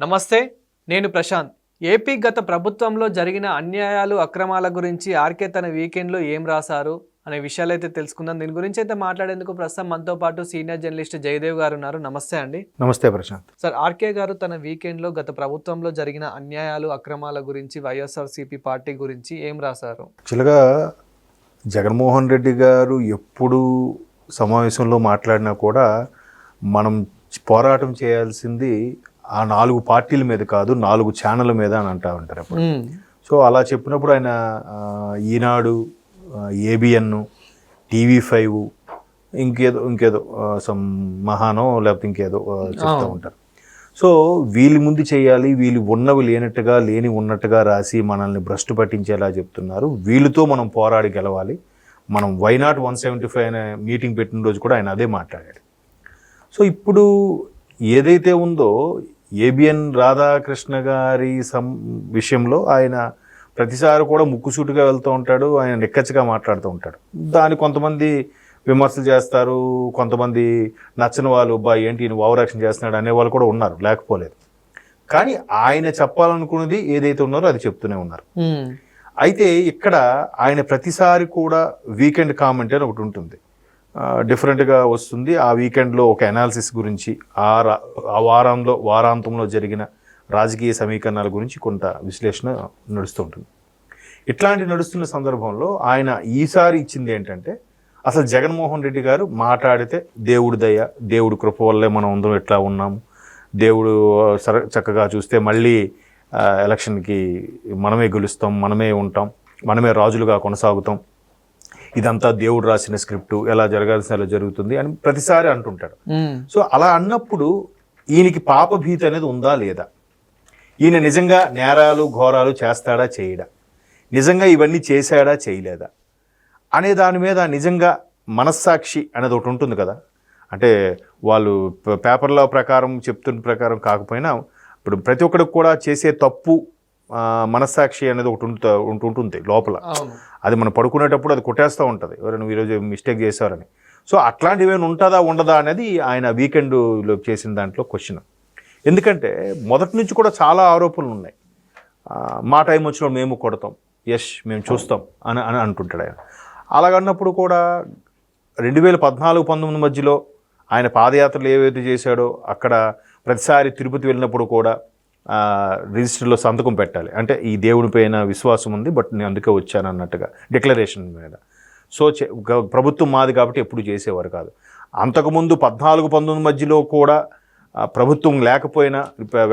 నమస్తే నేను ప్రశాంత్. ఏపీ గత ప్రభుత్వంలో జరిగిన అన్యాయాలు అక్రమాల గురించి ఆర్కే తన వీకెండ్లో ఏం రాశారు అనే విషయాలు అయితే తెలుసుకుందాం. దీని గురించి అయితే మాట్లాడేందుకు ప్రస్తుతం మనతో పాటు సీనియర్ జర్నలిస్ట్ జయదేవ్ గారు ఉన్నారు. నమస్తే అండి. నమస్తే ప్రశాంత్. సార్ ఆర్కే గారు తన వీకెండ్లో గత ప్రభుత్వంలో జరిగిన అన్యాయాలు అక్రమాల గురించి వైఎస్ఆర్సీపీ పార్టీ గురించి ఏం రాశారు? యాక్చువల్గా జగన్మోహన్ రెడ్డి గారు ఎప్పుడు సమావేశంలో మాట్లాడినా కూడా మనం పోరాటం చేయాల్సింది ఆ నాలుగు పార్టీల మీద కాదు నాలుగు ఛానళ్ళ మీద అని అంటా ఉంటారు అప్పుడు. సో అలా చెప్పినప్పుడు ఆయన ఈనాడు ఏబిఎన్ టీవీ ఫైవ్ ఇంకేదో ఇంకేదో సమ్ మహానో లేకపోతే ఇంకేదో చెప్తూ ఉంటారు. సో వీళ్ళు ముందు చేయాలి వీళ్ళు ఉన్నవి లేనట్టుగా లేని ఉన్నట్టుగా రాసి మనల్ని భ్రష్టు పట్టించేలా చెప్తున్నారు. వీళ్ళతో మనం పోరాడి గెలవాలి. మనం why not one seventy five అనే మీటింగ్ పెట్టిన రోజు కూడా ఆయన అదే మాట్లాడాడు. సో ఇప్పుడు ఏదైతే ఉందో ఏబిఎన్ రాధాకృష్ణ గారి సం విషయంలో ఆయన ప్రతిసారి కూడా ముక్కుసూటిగా వెళ్తూ ఉంటాడు ఆయన నిక్కచ్చిగా మాట్లాడుతూ ఉంటాడు. దాని కొంతమంది విమర్శలు చేస్తారు కొంతమంది నచ్చని వాళ్ళు బా ఏంటి ఈయన ఓవరాక్షన్ చేస్తున్నాడు? అనేవాళ్ళు కూడా ఉన్నారు లేకపోలేదు. కానీ ఆయన చెప్పాలనుకున్నది ఏదైతే ఉన్నారో అది చెప్తూనే ఉన్నారు. అయితే ఇక్కడ ఆయన ప్రతిసారి కూడా వీకెండ్ కామెంట్ అని ఒకటి ఉంటుంది. డిఫరెంట్గా వస్తుంది. ఆ వీకెండ్లో ఒక అనాలిసిస్ గురించి ఆ ఆ వారంలో వారాంతంలో జరిగిన రాజకీయ సమీకరణాల గురించి కొంత విశ్లేషణ నడుస్తుంటుంది ఇట్లాంటి నడుస్తున్న సందర్భంలో ఆయన ఈసారి ఇచ్చింది ఏంటంటే అసలు జగన్మోహన్ రెడ్డి గారు మాట్లాడితే దేవుడి దయ దేవుడి కృప వల్లే మనం అందరం ఎట్లా ఉన్నాము. దేవుడు సర చక్కగా చూస్తే మళ్ళీ ఎలక్షన్కి మనమే గెలుస్తాం మనమే ఉంటాం మనమే రాజులుగా కొనసాగుతాం. ఇదంతా దేవుడు రాసిన స్క్రిప్ట్ ఎలా జరగాల్సిన అలా జరుగుతుంది అని ప్రతిసారి అంటుంటాడు. సో అలా అన్నప్పుడు ఈయనకి పాపభీతి అనేది ఉందా లేదా? ఈయన నిజంగా నేరాలు ఘోరాలు చేస్తాడా చేయడా? నిజంగా ఇవన్నీ చేశాడా చేయలేదా? అనే దాని మీద నిజంగా మనస్సాక్షి అనేది ఒకటి ఉంటుంది కదా. అంటే వాళ్ళు పేపర్ల ప్రకారం చెప్తున్న ప్రకారం కాకపోయినా ఇప్పుడు ప్రతి ఒక్కడికి కూడా చేసే తప్పు మనస్సాక్షి అనేది ఒకటి ఉంటు ఉంటు- ఉంటుంది లోపల. అది మనం పడుకునేటప్పుడు అది కొట్టేస్తూ ఉంటుంది. ఎవరు నువ్వు ఈరోజు మిస్టేక్ చేశారని. సో అట్లాంటివి ఏమైనా ఉంటుందా ఉండదా అనేది ఆయన వీకెండ్లో చేసిన దాంట్లో క్వశ్చన్. ఎందుకంటే మొదటి నుంచి కూడా చాలా ఆరోపణలు ఉన్నాయి. మా టైం వచ్చినప్పుడు మేము కొడతాం. యష్ మేము చూస్తాం అని అని అంటుంటాడు ఆయన. అలాగన్నప్పుడు కూడా రెండు వేల పద్నాలుగు పంతొమ్మిది మధ్యలో ఆయన పాదయాత్రలు ఏవైతే చేశాడో అక్కడ ప్రతిసారి తిరుపతి వెళ్ళినప్పుడు కూడా రిజిస్టర్లో సంతకం పెట్టాలి. అంటే ఈ దేవుని పైన విశ్వాసం ఉంది బట్ నేను అందుకే వచ్చాను అన్నట్టుగా డిక్లరేషన్ మీద. సో ప్రభుత్వం మాది కాబట్టి ఎప్పుడు చేసేవారు కాదు. అంతకుముందు పద్నాలుగు పంతొమ్మిది మధ్యలో కూడా ప్రభుత్వం లేకపోయినా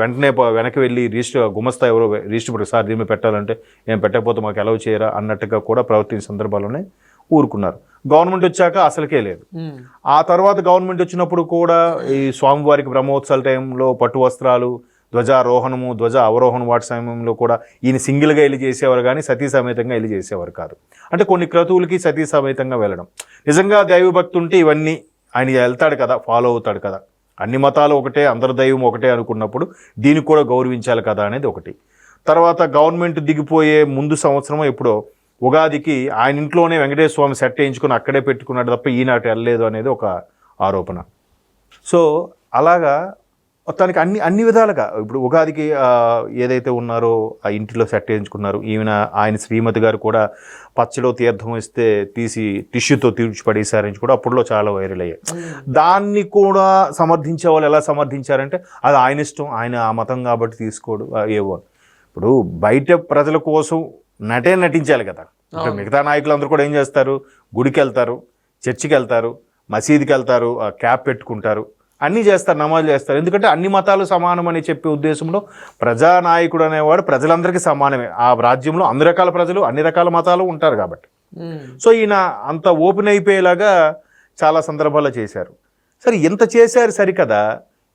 వెంటనే వెనక్కి వెళ్ళి రిజిస్టర్ గుమస్తా ఎవరో రిజిస్టర్ సార్ దీన్ని పెట్టాలంటే ఏం పెట్టకపోతే మాకు ఎలవ్ చేయరా అన్నట్టుగా కూడా ప్రవర్తించిన సందర్భాల్లోనే ఊరుకున్నారు. గవర్నమెంట్ వచ్చాక అసలుకే లేదు. ఆ తర్వాత గవర్నమెంట్ వచ్చినప్పుడు కూడా ఈ స్వామివారికి బ్రహ్మోత్సవాల టైంలో పట్టు వస్త్రాలు ధ్వజారోహణము ధ్వజ అవరోహణ వాటి సమయంలో కూడా ఈయన సింగిల్గా వెళ్ళి చేసేవారు కానీ సతీ సమేతంగా వెళ్ళి చేసేవారు కాదు. అంటే కొన్ని క్రతువులకి సతీ సమేతంగా వెళ్ళడం. నిజంగా దైవభక్తి ఉంటే ఇవన్నీ ఆయన వెళ్తాడు కదా ఫాలో అవుతాడు కదా. అన్ని మతాలు ఒకటే అందరి దైవం ఒకటే అనుకున్నప్పుడు దీనికి కూడా గౌరవించాలి కదా అనేది ఒకటి. తర్వాత గవర్నమెంట్ దిగిపోయే ముందు సంవత్సరం ఎప్పుడో ఉగాదికి ఆయన ఇంట్లోనే వెంకటేశ్వర స్వామి సెట్ వేయించుకుని అక్కడే పెట్టుకున్నాడు తప్ప ఈనాటి వెళ్ళలేదు అనేది ఒక ఆరోపణ. సో అలాగా మొత్తానికి అన్ని అన్ని విధాలుగా. ఇప్పుడు ఉగాదికి ఏదైతే ఉన్నారో ఆ ఇంటిలో సెట్ వేయించుకున్నారు ఈయన ఆయన శ్రీమతి గారు కూడా పచ్చలో తీర్థం ఇస్తే తీసి టిష్యూతో తీర్చి పడేశారని కూడా అప్పుడులో చాలా వైరల్ అయ్యాయి. దాన్ని కూడా సమర్థించే వాళ్ళు ఎలా సమర్థించారంటే అది ఆయన ఇష్టం ఆయన ఆ మతం కాబట్టి తీసుకోడు ఏవో. ఇప్పుడు బయట ప్రజల కోసం నటే నటించాలి కదా. ఇప్పుడు మిగతా నాయకులందరూ కూడా ఏం చేస్తారు? గుడికి వెళ్తారు చర్చికి వెళ్తారు మసీదుకి వెళ్తారు క్యాప్ పెట్టుకుంటారు. అన్నీ చేస్తారు నమాజ్ చేస్తారు. ఎందుకంటే అన్ని మతాలు సమానం అని చెప్పే ఉద్దేశంలో ప్రజానాయకుడు అనేవాడు ప్రజలందరికీ సమానమే. ఆ రాజ్యంలో అన్ని రకాల ప్రజలు అన్ని రకాల మతాలు ఉంటారు కాబట్టి. సో ఈయన అంత ఓపెన్ అయిపోయేలాగా చాలా సందర్భాల్లో చేశారు. సరే ఎంత చేశారు సరికదా?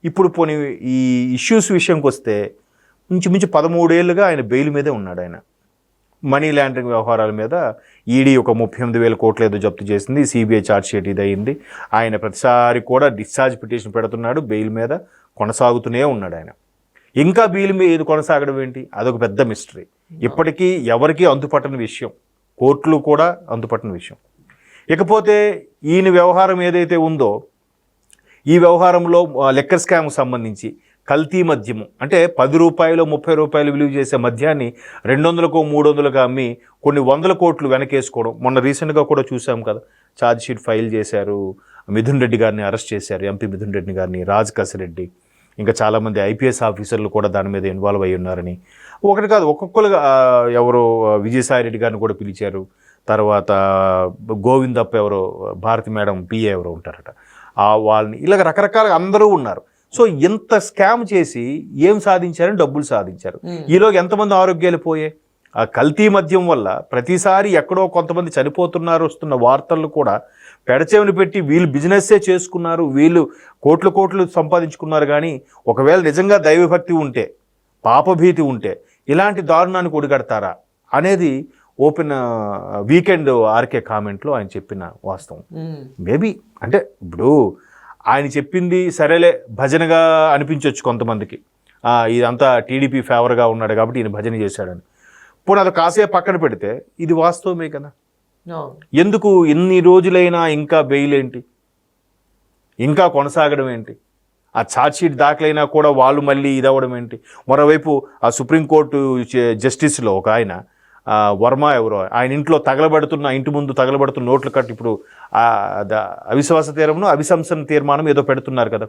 ఇప్పుడు పోనీ ఈ ఇష్యూస్ విషయంకి వస్తే ఇంచుమించు పదమూడేళ్ళుగా ఆయన బెయిల్ మీదే ఉన్నాడు ఆయన. మనీ లాండరింగ్ వ్యవహారాల మీద ఈడీ ఒక ముప్పై ఎనిమిది వేల కోట్లు ఏదో జప్తు చేసింది సిబిఐ ఛార్జ్ షీట్ ఇది అయింది. ఆయన ప్రతిసారి కూడా డిశ్చార్జ్ పిటిషన్ పెడుతున్నాడు బెయిల్ మీద కొనసాగుతూనే ఉన్నాడు ఆయన. ఇంకా బెయిల్ మీద ఇది కొనసాగడం ఏంటి? అదొక పెద్ద మిస్టరీ. ఇప్పటికీ ఎవరికీ అంతుపట్టని విషయం. కోర్టులు కూడా అంతుపట్టని విషయం. ఇకపోతే ఈయన వ్యవహారం ఏదైతే ఉందో ఈ వ్యవహారంలో లెక్కర్ స్కామ్కు సంబంధించి కల్తీ మద్యము. అంటే పది రూపాయలు ముప్పై రూపాయలు విలువ చేసే మద్యాన్ని రెండు వందలకు మూడు వందలుగా అమ్మి కొన్ని వందల కోట్లు వెనకేసుకోవడం. మొన్న రీసెంట్గా కూడా చూసాం కదా ఛార్జ్ షీట్ ఫైల్ చేశారు మిథున్ రెడ్డి గారిని అరెస్ట్ చేశారు ఎంపీ మిథున్ రెడ్డి గారిని రాజ్ కసిరెడ్డి. ఇంకా చాలామంది ఐపీఎస్ ఆఫీసర్లు కూడా దాని మీద ఇన్వాల్వ్ అయి ఉన్నారని. ఒకటి కాదు ఒక్కొక్కరుగా ఎవరో విజయసాయి రెడ్డి గారిని కూడా పిలిచారు. తర్వాత గోవిందప్ప ఎవరో భారతి మేడం పిఏ ఎవరో ఉంటారట. ఆ వాళ్ళని ఇలాగ రకరకాలుగా అందరూ ఉన్నారు. సో ఇంత స్కామ్ చేసి ఏం సాధించారని డబ్బులు సాధించారు. ఈలోగా ఎంతమంది ఆరోగ్యాలు పోయాయి? ఆ కల్తీ మద్యం వల్ల ప్రతిసారి ఎక్కడో కొంతమంది చనిపోతున్నారు వస్తున్న వార్తలు కూడా పెడచెవిని పెట్టి వీళ్ళు బిజినెస్సే చేసుకున్నారు. వీళ్ళు కోట్లు కోట్లు సంపాదించుకున్నారు కానీ ఒకవేళ నిజంగా దైవభక్తి ఉంటే పాపభీతి ఉంటే ఇలాంటి దారుణానికి ఒడిగడతారా అనేది ఓపెన్ వీకెండ్ ఆర్కే కామెంట్లో ఆయన చెప్పిన వాస్తవం. మేబీ అంటే ఇప్పుడు ఆయన చెప్పింది సరేలే భజనగా అనిపించవచ్చు కొంతమందికి. ఇదంతా టీడీపీ ఫేవర్గా ఉన్నాడు కాబట్టి ఈయన భజన చేశాడని. పోనీ అది కాసేపు పక్కన పెడితే ఇది వాస్తవమే కదా. ఎందుకు ఎన్ని రోజులైనా ఇంకా బెయిల్ ఏంటి ఇంకా కొనసాగడం ఏంటి? ఆ ఛార్జ్షీట్ దాఖలైనా కూడా వాళ్ళు మళ్ళీ ఇదవ్వడం ఏంటి? మరోవైపు ఆ సుప్రీంకోర్టు జస్టిస్లో ఒక ఆయన వర్మ ఎవరో? ఆయన ఇంట్లో తగలబడుతున్న ఇంటి ముందు తగలబడుతున్న నోట్లు కట్టి ఇప్పుడు అవిశ్వాస తీర్మానం అభిశంసన తీర్మానం ఏదో పెడుతున్నారు కదా.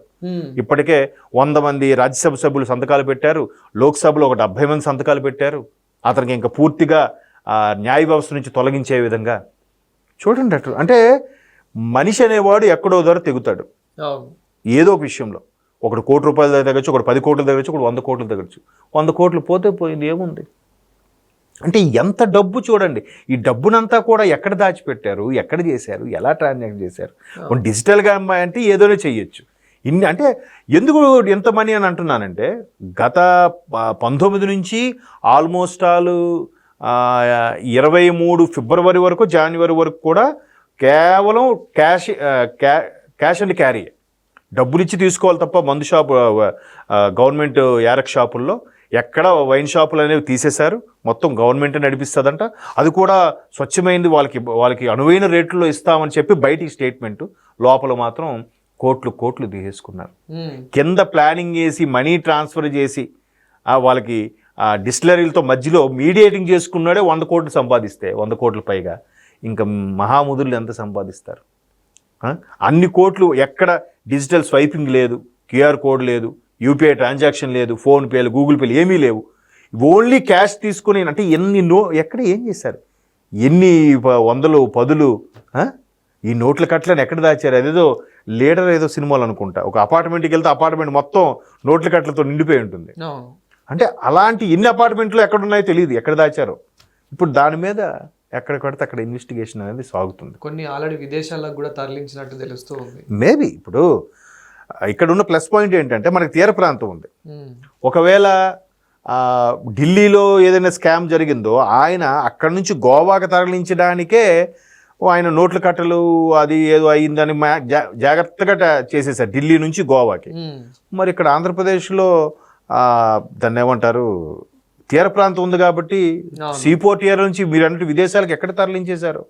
ఇప్పటికే వంద మంది రాజ్యసభ సభ్యులు సంతకాలు పెట్టారు. లోక్సభలో ఒక డెబ్బై మంది సంతకాలు పెట్టారు. అతనికి ఇంకా పూర్తిగా న్యాయ వ్యవస్థ నుంచి తొలగించే విధంగా. చూడండి అటు. అంటే మనిషి అనేవాడు ఎక్కడో ధర తెగుతాడు. ఏదో ఒక విషయంలో. ఒకటి కోటి రూపాయల దగ్గర తగ్గచ్చు ఒకటి పది కోట్లు తగ్గచ్చు ఒకటి వంద కోట్లు తగ్గచ్చు వంద కోట్లు పోతే పోయింది ఏముంది? అంటే ఎంత డబ్బు చూడండి ఈ డబ్బునంతా కూడా ఎక్కడ దాచిపెట్టారు ఎక్కడ చేశారు ఎలా ట్రాన్సాక్ట్ చేశారు? డిజిటల్గా అమ్మాయి అంటే ఏదోనే చెయ్యొచ్చు. ఇన్ని అంటే ఎందుకు ఎంత మనీ అని అంటున్నానంటే గత పంతొమ్మిది నుంచి ఆల్మోస్ట్ ఆల్ ఇరవై మూడు ఫిబ్రవరి వరకు జనవరి వరకు కూడా కేవలం క్యాష్ క్యాష్ అండ్ క్యారీ డబ్బులు ఇచ్చి తీసుకోవాలి తప్ప మందు షాపు గవర్నమెంట్ యారక్ షాపుల్లో ఎక్కడ వైన్ షాపులు అనేవి తీసేశారు. మొత్తం గవర్నమెంట్ నడిపిస్తుందంట. అది కూడా స్వచ్ఛమైంది. వాళ్ళకి వాళ్ళకి అనువైన రేట్లలో ఇస్తామని చెప్పి బయటికి స్టేట్మెంట్ లోపల మాత్రం కోట్లు కోట్లు తీసేసుకున్నారు. కింద ప్లానింగ్ చేసి మనీ ట్రాన్స్ఫర్ చేసి వాళ్ళకి ఆ డిస్టిలరీలతో మధ్యలో మీడియేటింగ్ చేసుకున్నాడే వంద కోట్లు సంపాదిస్తే వంద కోట్ల పైగా. ఇంకా మహాముదులు ఎంత సంపాదిస్తారు? అన్ని కోట్లు ఎక్కడ డిజిటల్ స్వైపింగ్ లేదు క్యూఆర్ కోడ్ లేదు యూపీఐ ట్రాన్సాక్షన్ లేదు ఫోన్పేలు గూగుల్ పేలు ఏమీ లేవు. ఓన్లీ క్యాష్ తీసుకుని అంటే ఎన్ని నో ఎక్కడ ఏం చేశారు? ఎన్ని వందలు పదులు? ఈ నోట్ల కట్లను ఎక్కడ దాచారు? అదేదో లీడర్ ఏదో సినిమాలు అనుకుంటా. ఒక అపార్ట్మెంట్కి వెళ్తే అపార్ట్మెంట్ మొత్తం నోట్ల కట్లతో నిండిపోయి ఉంటుంది. అంటే అలాంటి ఎన్ని అపార్ట్మెంట్లు ఎక్కడ ఉన్నాయో తెలియదు ఎక్కడ దాచారో. ఇప్పుడు దాని మీద ఎక్కడ కడితే అక్కడ ఇన్వెస్టిగేషన్ అనేది సాగుతుంది. కొన్ని ఆల్రెడీ విదేశాలకు కూడా తరలించినట్టు తెలుస్తూ ఉంది. మేబీ ఇప్పుడు ఇక్కడ ఉన్న ప్లస్ పాయింట్ ఏంటంటే మనకి తీర ప్రాంతం ఉంది. ఒకవేళ ఢిల్లీలో ఏదైనా స్కామ్ జరిగిందో ఆయన అక్కడి నుంచి గోవాకి తరలించడానికే ఆయన నోట్ల కట్టలు అది ఏదో అయిందని జాగ్రత్తగా చేసేసారు ఢిల్లీ నుంచి గోవాకి. మరి ఇక్కడ ఆంధ్రప్రదేశ్లో దాన్ని ఏమంటారు తీర ప్రాంతం ఉంది కాబట్టి. సీపోర్ట్ ఏరియా నుంచి మీరు అన్నట్టు విదేశాలకు ఎక్కడ తరలించేశారు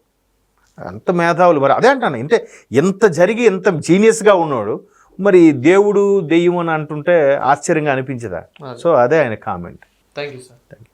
అంత మేధావులు మరి అదే అంటాను అంటే ఎంత జరిగి ఎంత జీనియస్గా ఉన్నాడు మరి దేవుడు దెయ్యం అని అంటుంటే ఆశ్చర్యంగా అనిపించదా. సో అదే ఆయన కామెంట్. Thank you sir